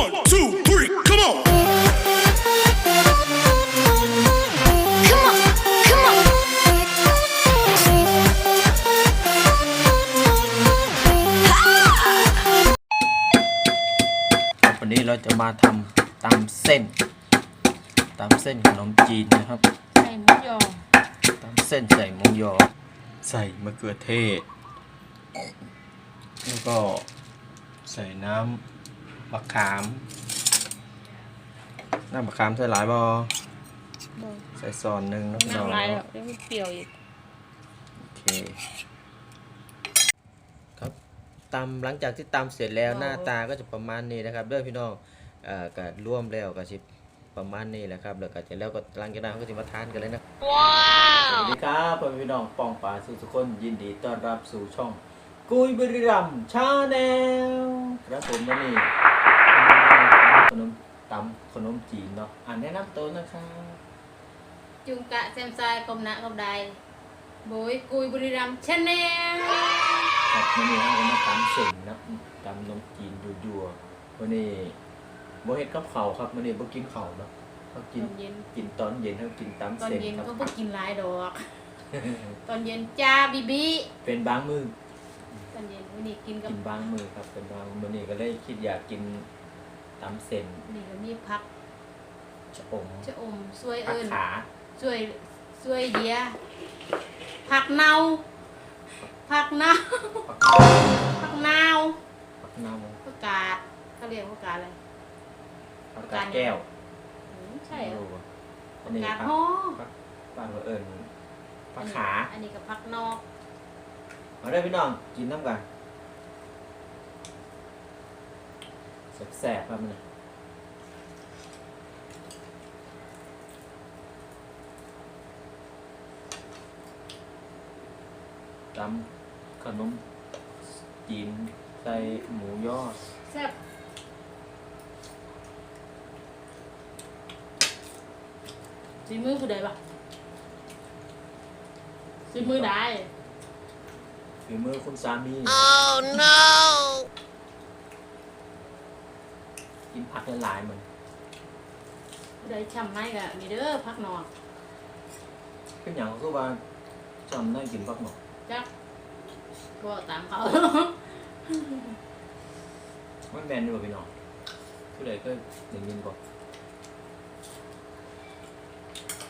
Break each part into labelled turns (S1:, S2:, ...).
S1: One, two, three, come on.
S2: Come on, come on.
S3: วันนี้เราจะมาทำตำเส้นตำเส้นขนมจีนนะครับ
S4: ใส่หมูยอ
S3: ตำเส้นใส่หมูยอ ใส่มะเขือเทศ แล้วก็ใส่น้ำ มะขามน้ำมะขามใส่หลายบอใส่ซอนหนึ่งแล้วก็
S4: น้ำลายแล้วเดี๋ยวมันเปรี้ยวอีก
S3: โอเคครับตำหลังจากที่ตำเสร็จแล้วหน้าตาก็จะประมาณนี้นะครับเด้อพี่น้องเอ่อก็ร่วมแล้วก็สิประมาณนี้แหละครับแล้วก็จะแล้วก็หลังจากนั้นก็จะมาทานกันเลยนะสวัสดีครับพ่อแม่พี่น้องปองป่าสุสุคนยินดีต้อนรับสู่ช่องกุยบริรัมชาแนลครับผมวันนี้ข นมตำขนมจีนเนาะอ่านแนะนำตัวนะครับ
S4: จุงกะแซมซายกลมหนะกลมใดโบยกุยบุรีรัมย์ชาแนล
S3: ครับวันนี้เราก็มาตำเส้นนะตำขนมจีนยัวๆวันนี้โบเฮ็ดกับเขาวครับวันนี้โบกินเขาวเนาะเขา
S4: ต
S3: กิน
S4: อนเย็น
S3: กินตอนเย็นเขากิน
S4: ตอ
S3: ตำ
S4: น
S3: เส้น
S4: เย็น
S3: ครับ
S4: เขาเพิ่งกินหลายดอก ตอนเย็นจ้าบีบี
S3: เป็นบางมือ
S4: ตอนเย็นวันนี้กินกับ
S3: กินบางมือครับเป็นบางมื้อนี้ก็เลยคิดอยากกิน ตำเส้น
S4: นี่ก็มีผัก
S3: ชะอม
S4: ชะอมซวย
S3: ผัก
S4: เอิญ
S3: ขา
S4: ซวยซวยเดียผักเนาผักเนา
S3: ผัก
S4: ผักนาว
S3: ผักเน่า
S4: ผักกาดเขาเรียกผักกาดอะไร
S3: ผักกาดแก้ว
S4: อืมใช่เหรอ
S3: รู้ปะอั
S4: ผั
S3: น
S4: ก
S3: นี้
S4: กาด
S3: ผัก
S4: ฮ้อ
S3: ผักบ้านเราเอิญผักขา
S4: อันนี้กับผักนอก
S3: มาได้อพี่น้องกินน้ำกัน แสบๆครับมันนะตำขนมจีนใส่หมูยอ
S4: แซ่บสีมือผู้ใดปะสีมือได้
S3: ฝีมือคุณสามี
S2: Oh no.
S3: กินผักหลายเหมือน
S4: ผู้ช่ำไม่กะมีเด้อพักนอน
S3: เป็นอย่างก็คือว่าจำได้กินผักหมก
S4: จักก็ตามเขา
S3: มันแมนอยู่พี่น้องผู้ใดก็ได้ยินบอก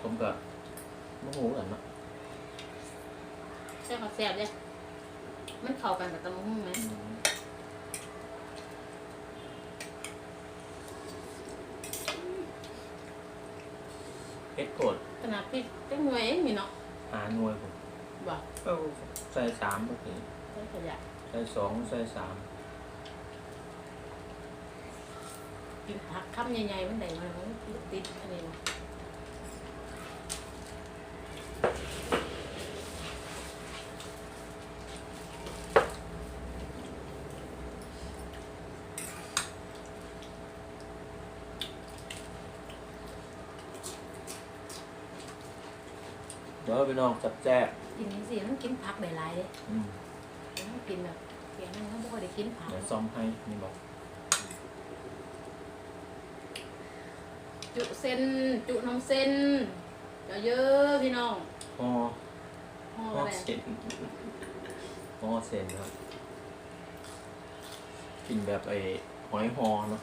S3: ผมก็โมโหกันเนาะ
S4: ใช่เขาแซ่บเลยมันเข้ากันกับตำมะฮุ่งไหม
S3: อืมเฮ็ดโกด
S4: ขนาดพี่เต็มหน่วยเองมีเนาะ
S3: หาหน่วยผม
S4: บ่
S3: ก็ใส่สามโอเค
S4: ใช่ขยะ
S3: ใส่สองใส่สาม
S4: กินผักคำใหญ่ๆมันได้มามันติดอันนี้นะ
S3: เดี๋ยวพี่น้องจับแจ๊บ
S4: กินนี่สิมันกินผักได้หลายเลย
S3: อืม
S4: มันกินแบบเสียงมันเขาบอกได้กินผัก
S3: เดี๋ยวซ่อมให้นี่บอก
S4: จุเส้นจุน้องเส้นเยอะๆพี่น้อง
S3: ห่อ
S4: ห่อ
S3: ห่อ
S4: อะไร
S3: เส้นห่อเส้นครับกินแบบไอ้หอยห่อเนาะ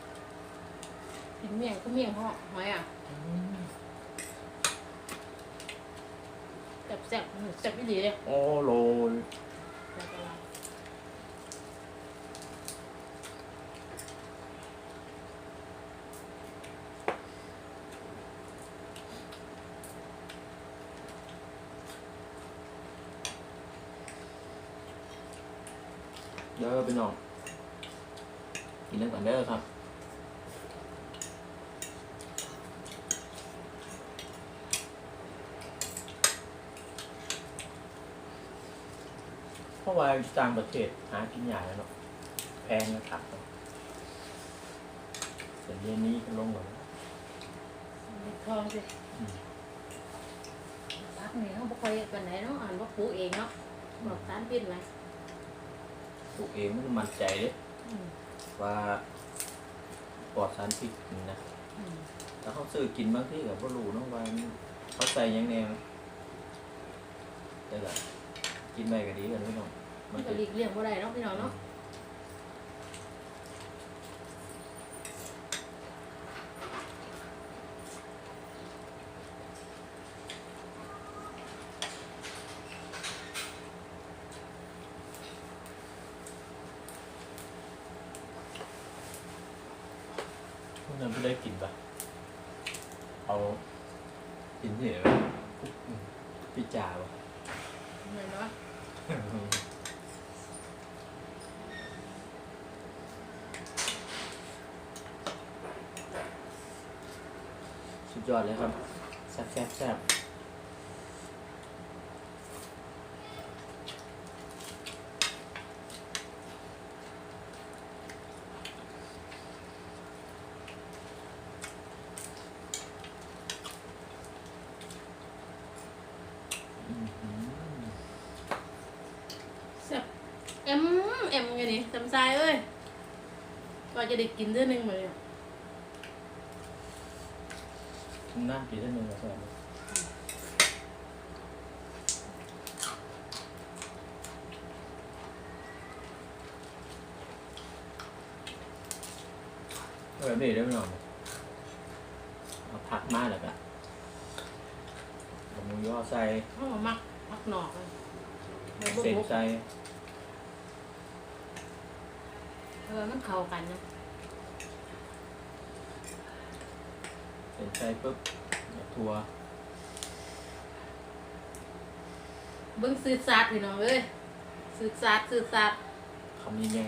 S4: กินเมี่ยงก็เมี่ยงห่อหอยอะ แซ่บแซ่บๆแซ่บไม่ดีเลย
S3: โอ้โลย
S4: แล้วก็ลา
S3: เด้อพี่น้องกินน้ำกันเด้อครับ เพราะว่าต่างประเทศหากินยากแล้วเนาะแพงนะครับแต่เดี๋ยวนี้ก็ลงหมดแล้ว
S4: มีทองสิ
S3: อืม
S4: พักนี่เขาบอกใครกันไหนเนาะอ่านว่าปลูกเองเนาะบอกสารพิษไหม
S3: ปลูกเองมันมั่นใจเด้
S4: อืม
S3: ว่าปลอดสารพิษนี่นะ
S4: อืม
S3: ถ้าเขาซื้อกินบางที่กับบ่รู้เนาะว่ามันเขาใส่หยังแน่แต่ก็ กินไปก็ดีกันพี่น้อง
S4: มั
S3: นน
S4: ก็
S3: จะ
S4: หลีกเลี่ยงบ่ได้เนาะพี่น้องเนาะ
S3: พวกนั้นไม่ได้กินปะเอากินที่ไหนพี่จ่าปะ
S4: เหมือนเนาะ
S3: สุด ยอดเลยครับแซ่บแซ่บแซ่บ
S4: เอ็มเอ็มไงนี่จำใจเอ้ยว่าจะได้กินเดือนหนึงมื้อ นี้
S3: น่ากินได้หนึ่งแล้วแซ่บเลยเอาแบบนี้ได้ไหมน้องเอาผักมาแล้วก็เอาหมูย่อใส่
S4: เฮามักมักหนอกเลยแล้วบ่
S3: เส้น
S4: บุก
S3: ใส่
S4: เออมันเข้ากันนะ
S3: เส้นใส่ปุ๊บแล้วถั่ว
S4: เบิ่งสืดซาดพี่น้องเอ้ยสืดซาดสืดซาด
S3: คำนี้ไง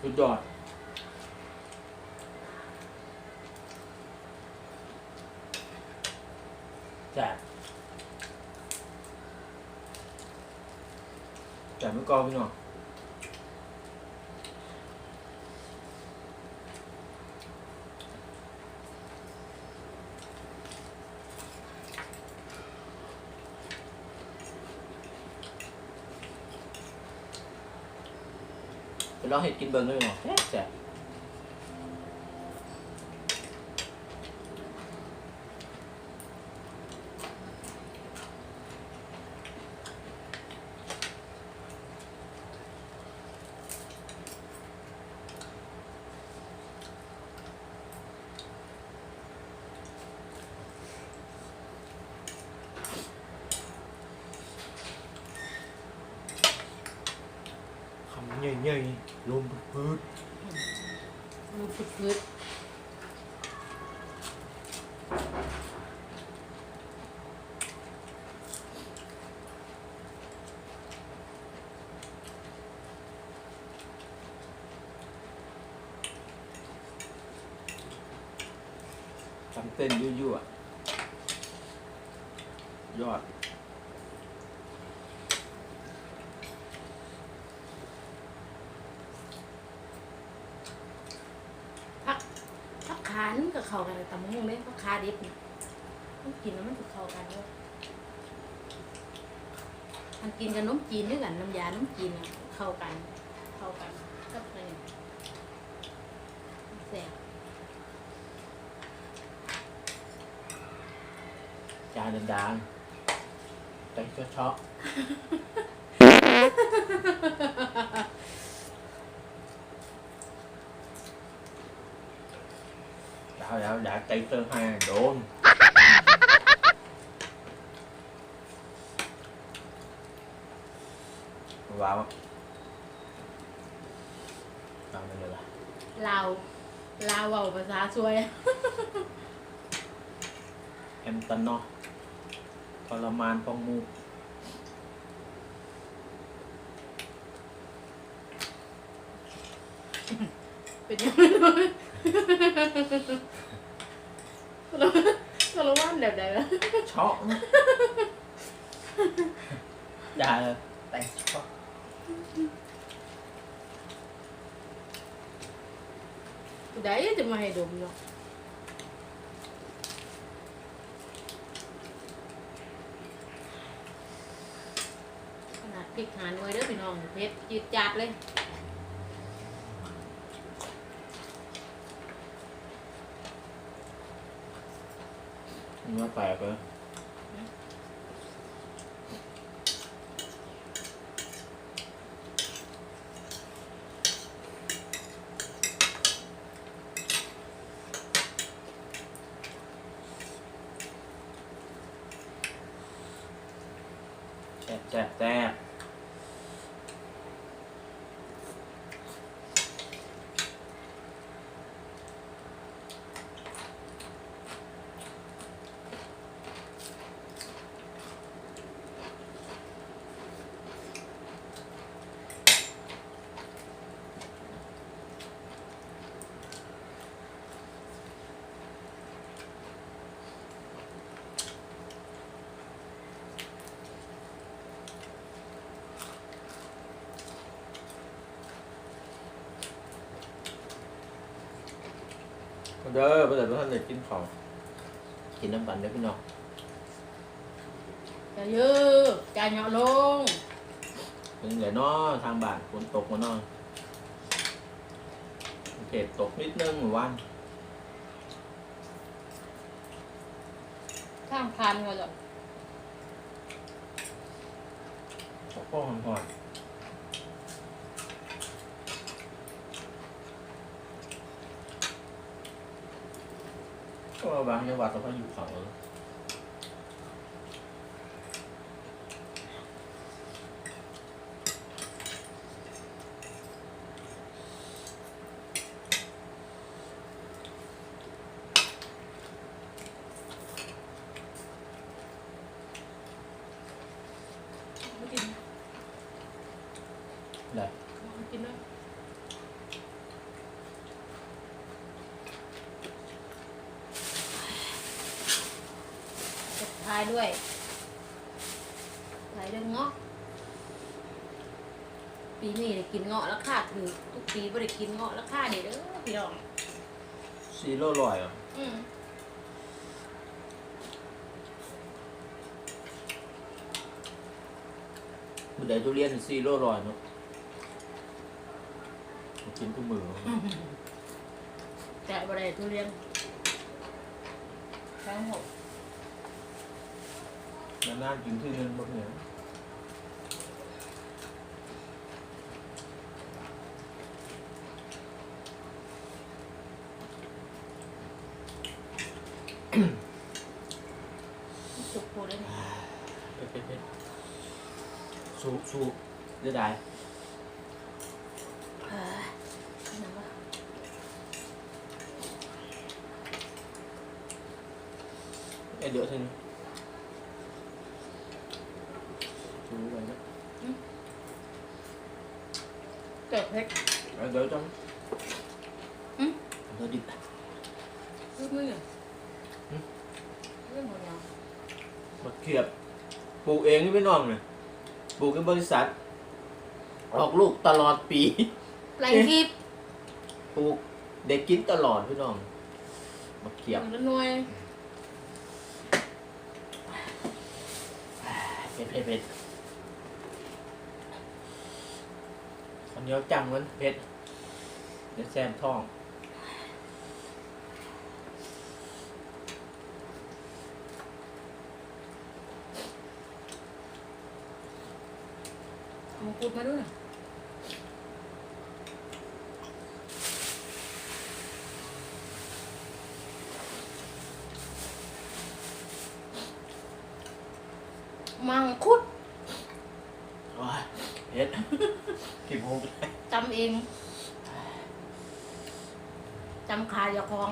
S3: สุดยอดแจ่แจ่ ไม่กรอบพี่น้องไปลองเห็ดกินเบิ้งด้วยเนาะแซ่บ ใหญ่ๆลมพืด
S4: มันฟืด
S3: ทำเต้นยั่วๆยอด
S4: ๆผักผักขานี่ก็เข้ากันกับตำมะม่วงเด้ผักขาดิบนี่มันกินแล้วมันสิเข้ากันเว้ยมันกินกับนมจีนด้วยกันน้ำยานมจีนน่ะเข้ากัน เข้ากันกับอะไรเนี่ยแซ่บ
S3: จานดังๆไปเชาะๆ đã đã đã tay tơ hai đổ vào vào đây là
S4: ลาวลาวเว้าภาษาช่วย
S3: em tân no ทรมาน phong mu
S4: เป็นยังไงบ้างเรา lavender.
S3: Chó. Dạ rồi. Đây. Chó.
S4: Để cho mày đụng rồi. Thịt Hà Nội đó mình hòn thịt chịt chạt lên ริกหาหน่วยเด้อพี่น้องเผ็ดจืดจัดเลย
S3: มันว่าแปลกเลย แซ่บแซ่บแซ่บ เด้อเพื่อนท่านได้กินของกินน้ำปั่นเด้อพี่น้อง
S4: จะเยอะจานเหยาะลง
S3: เป็นไงเนาะทางบ้านฝนตกมาเนาะเขตตกนิดนึงเมื่อวาน
S4: ข้างพันก็จะ
S3: ตกก็หอนๆ ก็บางจังหวัดเราก็อยู่เขาเลย
S4: ไม่กิน
S3: ได้
S4: ไม่กินเลยจะทายด้วยทายด้วยเงาะ ปีนี้ได้กินเงาะแล้วค่าถือทุกปีไม่ได้กินเงาะแล้วค่าเด็ดเด้อพี่น้อง
S3: ซีโร่ลอยเหรอ
S4: อืม
S3: มันได้ทุเรียนซีโร่ลอยเนาะกินทุกมือ
S4: แต่บ่ได้ทุเรียนทั้งหก
S3: นานๆกินทีนึงบ่เนี่ย
S4: สุกโพได้ไหม
S3: สู้สู้ได้ได้
S4: เออนั่นวะ
S3: เอ้ยเดี๋ยวทีนี้สู้ไปนะ
S4: เกิดเพชร
S3: เอาเดี๋ยวจัง
S4: อืม
S3: เดี๋ยวดิบ
S4: รู้มือเรื่องหมดแล้ว
S3: มาเขียบปลูกเองนี่ไม่น้องเลยปลูกในบริษัทออกลูกตลอดปี
S4: ไรคลิป
S3: ปลูกเด็กกินตลอดพี่น้องมาเขียบ
S4: แล้วหน่วย
S3: เผ็ดเผ็ดเผ็ดอัน เหนี้ยวจังมันเผ็ดเดี๋ยวแซมท้อง
S4: เอามาพูดมาด้วยมังคุด
S3: โอ้ยเผ็ด กินโมไป
S4: จำเองจำขาอย่าคลอง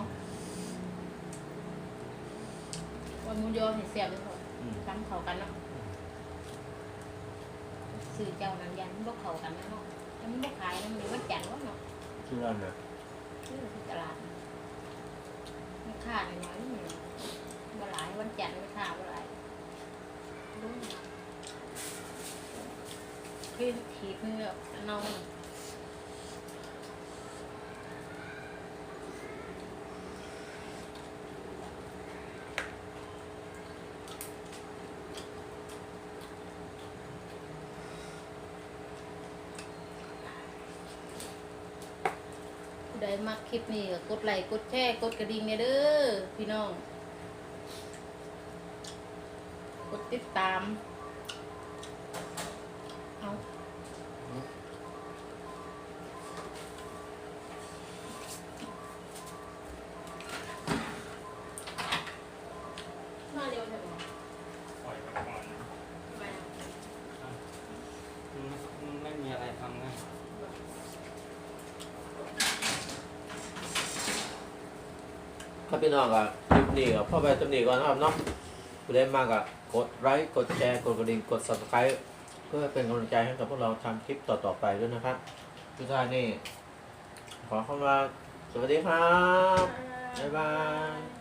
S4: วันมูยอเห็นเสียบเลยค่ะ
S3: อืม
S4: จำเขากันเนาะสื่อเจ้านั้นยันบ่เขากันนะเนาะแต่มันบ่ขายนะมันมันจันทร์วะเนาะ
S3: ชื่ออะไรนะ
S4: ซื้อที่ตลาดน่ะมันค่าหน่อยๆนี่บ่หลายวันจันทร์ไม่ค่าบ่หลายรู้ไหมคือถีบเนื้อเน่าน่ะ ใดมักคลิปนี้ก็กดไลค์กดแชร์กดกระดิ่งเนี่ยเด้อพี่น้อง กดติดตาม เอามาเร็วจังเลย
S5: ปล่อยไปก่อนนะ
S4: แม่
S5: มันไม่มีอะไรทำนะ
S3: ครั บพี่น้องก็คลิปนี้ก็พ่อไปจำนี้ก่อนนะครับเนาะผู้ใดมากก็กดไลค์กดแชร์กดกระดิ่งกด subscribe เพื่อเป็นกำลังใจให้กับพวกเราทำคลิปต่อๆไปด้วยนะครับทุกท่านนี่ขอเข้ามาสวัสดีครับ บ๊ายบาย